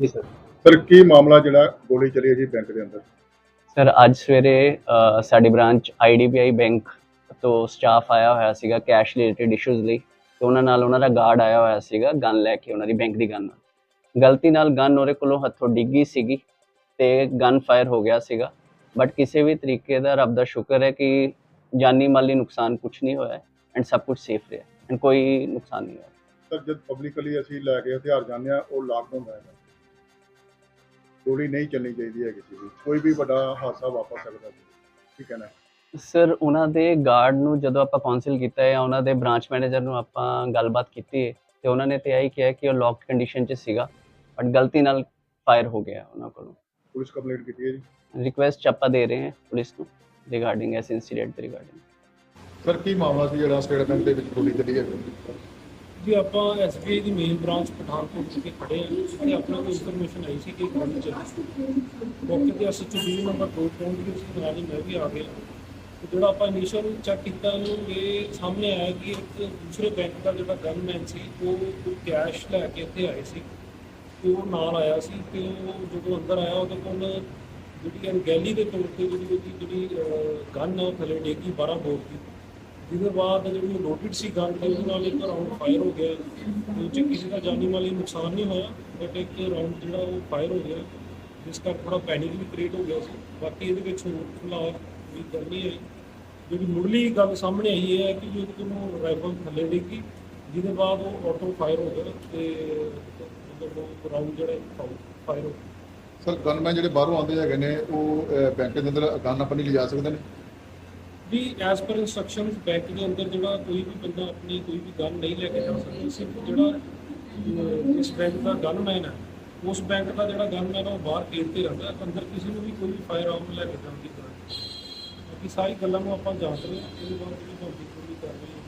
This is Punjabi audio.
ਸਰ। ਕੀ ਮਾਮਲਾ ਜਿਹੜਾ ਗੋਲੀ ਚੱਲੀ ਹੈ ਜੀ ਬੈਂਕ ਦੇ ਅੰਦਰ? ਸਰ ਅੱਜ ਸਵੇਰੇ ਅ, ਸਾਡੀ ਬ੍ਰਾਂਚ IDBI ਬੈਂਕ ਤੋਂ ਸਟਾਫ ਆਇਆ ਹੋਇਆ ਸੀਗਾ ਕੈਸ਼ ਰਿਲੇਟਡ ਇਸ਼ੂਜ਼ ਲਈ ਤੇ ਉਹਨਾਂ ਨਾਲ ਉਹਨਾਂ ਦਾ ਗਾਰਡ ਆਇਆ ਹੋਇਆ ਸੀਗਾ ਗਨ ਲੈ ਕੇ ਉਹਨਾਂ ਦੀ ਬੈਂਕ ਦੀ ਗਨ ਨਾਲ। ਗਲਤੀ ਨਾਲ ਗਨ ਉਹਦੇ ਕੋਲੋਂ ਹੱਥੋਂ ਡਿੱਗੀ ਸੀਗੀ ਤੇ ਗਨ ਫਾਇਰ ਹੋ ਗਿਆ ਸੀਗਾ। ਬਟ ਕਿਸੇ ਵੀ ਤਰੀਕੇ ਦਾ ਰੱਬ ਦਾ ਸ਼ੁਕਰ ਹੈ ਕਿ ਜਾਨੀ ਮਾਲੀ ਨੁਕਸਾਨ ਕੁਝ ਨਹੀਂ ਹੋਇਆ ਐਂਡ ਸਭ ਕੁਝ ਸੇਫ ਰਿਹਾ ਐਂਡ ਕੋਈ ਨੁਕਸਾਨ ਨਹੀਂ ਹੋਇਆ। ਸਰ ਜਦ ਪਬਲਿਕਲੀ ਅਸੀਂ ਲੈ ਕੇ ਹਥਿਆਰ ਜਾਂਦੇ ਆ ਉਹ ਲਾਕਡਾਊਨ ਹੈ। ਗੋਲੀ ਨਹੀਂ ਚੱਲਣੀ ਚਾਹੀਦੀ ਹੈ ਕਿਸੇ ਦੀ ਕੋਈ ਵੀ ਵੱਡਾ ਹਾਦਸਾ ਵਾਪਰ ਸਕਦਾ ਸੀ। ਠੀਕ ਹੈ ਨਾ? ਸਰ ਉਹਨਾਂ ਦੇ ਗਾਰਡ ਨੂੰ ਜਦੋਂ ਆਪਾਂ ਕਾਉਂਸਲ ਕੀਤਾ ਹੈ ਉਹਨਾਂ ਦੇ ਬ੍ਰਾਂਚ ਮੈਨੇਜਰ ਨੂੰ ਆਪਾਂ ਗੱਲਬਾਤ ਕੀਤੀ ਹੈ ਤੇ ਉਹਨਾਂ ਨੇ ਤੇ ਆਹੀ ਕਿਹਾ ਕਿ ਉਹ ਲੌਕਡ ਕੰਡੀਸ਼ਨ 'ਚ ਸੀਗਾ ਬਟ ਗਲਤੀ ਨਾਲ ਫਾਇਰ ਹੋ ਗਿਆ ਉਹਨਾਂ ਕੋਲੋਂ। ਪੁਲਿਸ ਕੰਪਲੇਂਟ ਕੀਤੀ ਹੈ ਜੀ? ਰਿਕੁਐਸਟ ਆਪਾਂ ਦੇ ਰਹੇ ਹਾਂ ਪੁਲਿਸ ਨੂੰ ਰਿਗਾਰਡਿੰਗ ਇਸ ਇਨਸੀਡੈਂਟ ਰਿਗਾਰਡਿੰਗ ਸਰ ਕੀ ਮਾਮਲਾ ਸੀ ਜਿਹੜਾ ਸਟੇਟ ਬੈਂਕ ਦੇ ਵਿੱਚ ਗੋਲੀ ਚੱਲੀ ਹੈ? ਜੀ ਆਪਾਂ ਐਸਬੀਆਈ ਦੀ ਮੇਨ ਬ੍ਰਾਂਚ ਪਠਾਨਕੋਟ ਵਿਖੇ ਖੜੇ ਹਾਂ। ਤੇ ਆਪਣਾ ਕੋਈ ਇਨਫੋਰਮੇਸ਼ਨ ਆਈ ਸੀ ਕਿ ਇੱਕ ਗੋਲੀ ਚੱਲੀ ਸੀ ਮੌਕੇ ਤੇ ਅਸੀਂ ਚੁੱਕੀ ਨੰਬਰ 2 ਪਹੁੰਚ ਗਏ ਸੀ। ਨਾਲ ਹੀ ਮੈਂ ਵੀ ਆ ਗਿਆ। ਤੇ ਜਿਹੜਾ ਆਪਾਂ ਇਨੀਸ਼ੀਅਲ ਚੈੱਕ ਕੀਤਾ ਇਹਨੂੰ ਇਹ ਸਾਹਮਣੇ ਆਇਆ ਕਿ ਇੱਕ ਦੂਸਰੇ ਬੈਂਕ ਦਾ ਜਿਹੜਾ ਗਨਮੈਨ ਸੀ, ਉਹ ਕੋਈ ਕੈਸ਼ ਲੈ ਕੇ ਇੱਥੇ ਆਏ ਸੀ। ਤੇ ਉਹ ਨਾਲ ਆਇਆ ਸੀ ਤੇ ਉਹ ਜਦੋਂ ਅੰਦਰ ਆਇਆ, ਉਹਦੇ ਕੋਲ ਜਿਹੜੀ ਅਣਗਹਿਲੀ ਦੇ ਤੌਰ ਤੇ ਜਿਹੜੀ ਉਹਦੀ ਜਿਹੜੀ ਗਨ ਹੈ ਉਹ ਥੱਲੇ ਡੇਗੀ 12 ਬੋਰ ਦੀ ਜਿਹਦੇ ਬਾਅਦ ਜਿਹੜੀ ਲੋਡਡ ਸੀ ਗਨ ਤੇ ਉਹਦੇ ਨਾਲ ਇੱਕ ਰਾਉਂਡ ਫਾਇਰ ਹੋ ਗਿਆ। ਉਹ 'ਚ ਕਿਸੇ ਦਾ ਜਾਨੀ ਮਾਲੀ ਨੁਕਸਾਨ ਨਹੀਂ ਹੋਇਆ ਬਟ ਇੱਕ ਰਾਉਂਡ ਜਿਹੜਾ ਉਹ ਫਾਇਰ ਹੋ ਗਿਆ। ਜਿਸ ਕਰਕੇ ਥੋੜਾ ਪੈਨਿਕ ਵੀ ਕ੍ਰੀਏਟ ਹੋ ਗਿਆ ਸੀ। ਬਾਕੀ ਇਹਦੇ ਵਿੱਚ ਹੋਰ ਫਿਲਹਾਲ ਵੀ ਗੱਲ ਨਹੀਂ ਜਿਹੜੀ ਮੁੱਢਲੀ ਗੱਲ ਸਾਹਮਣੇ ਆਈ ਹੈ ਕਿ ਜੀ ਉਹਦੇ ਰਾਈਫਲ ਥੱਲੇ ਡਿੱਗੀ, ਜਿਹਦੇ ਬਾਅਦ ਉਹ ਆਟੋ ਫਾਇਰ ਹੋ ਗਿਆ ਤੇ ਮਤਲਬ ਉਹ ਰਾਉਂਡ ਜਿਹੜਾ ਫਾਇਰ ਹੋ ਗਿਆ ਸਰ ਗਨਮੈਨ ਜਿਹੜੇ ਬਾਹਰੋਂ ਆਉਂਦੇ ਹੈਗੇ ਨੇ, ਉਹ ਬੈਂਕ ਦੇ ਅੰਦਰ ਗਨ ਆਪਣੀ ਲਿਜਾ ਸਕਦੇ ਨੇ? ਵੀ ਐਸ ਪਰ ਇਨਸਟਰਕਸ਼ਨਸ ਬੈਂਕ ਦੇ ਅੰਦਰ ਜਿਹੜਾ ਕੋਈ ਵੀ ਬੰਦਾ ਆਪਣੀ ਕੋਈ ਵੀ ਗਨ ਨਹੀਂ ਲੈ ਕੇ ਜਾ ਸਕਦਾ, ਸਿਰਫ ਜਿਹੜਾ ਇਸ ਬੈਂਕ ਦਾ ਗਨਮੈਨ ਹੈ ਉਸ ਬੈਂਕ ਦਾ ਜਿਹੜਾ ਗਨਮੈਨ ਉਹ ਬਾਹਰ ਗੇਟ ਤੇ ਰਹਿੰਦਾ, ਅੰਦਰ ਕਿਸੇ ਨੂੰ ਵੀ ਕੋਈ ਵੀ ਫਾਇਰ ਆਰਮ ਲੈ ਕੇ ਜਾਣ ਦੀ ਜ਼ਰੂਰਤ ਨਹੀਂ। ਬਾਕੀ ਸਾਰੀ ਗੱਲਾਂ ਨੂੰ ਆਪਾਂ ਜਾਣਦੇ ਹਾਂ, ਇਹਦੇ ਬਾਅਦ ਜਿਹੜੀ ਤੁਹਾਡੀ ਕੋਈ ਕਾਰਵਾਈ ਹੋਈ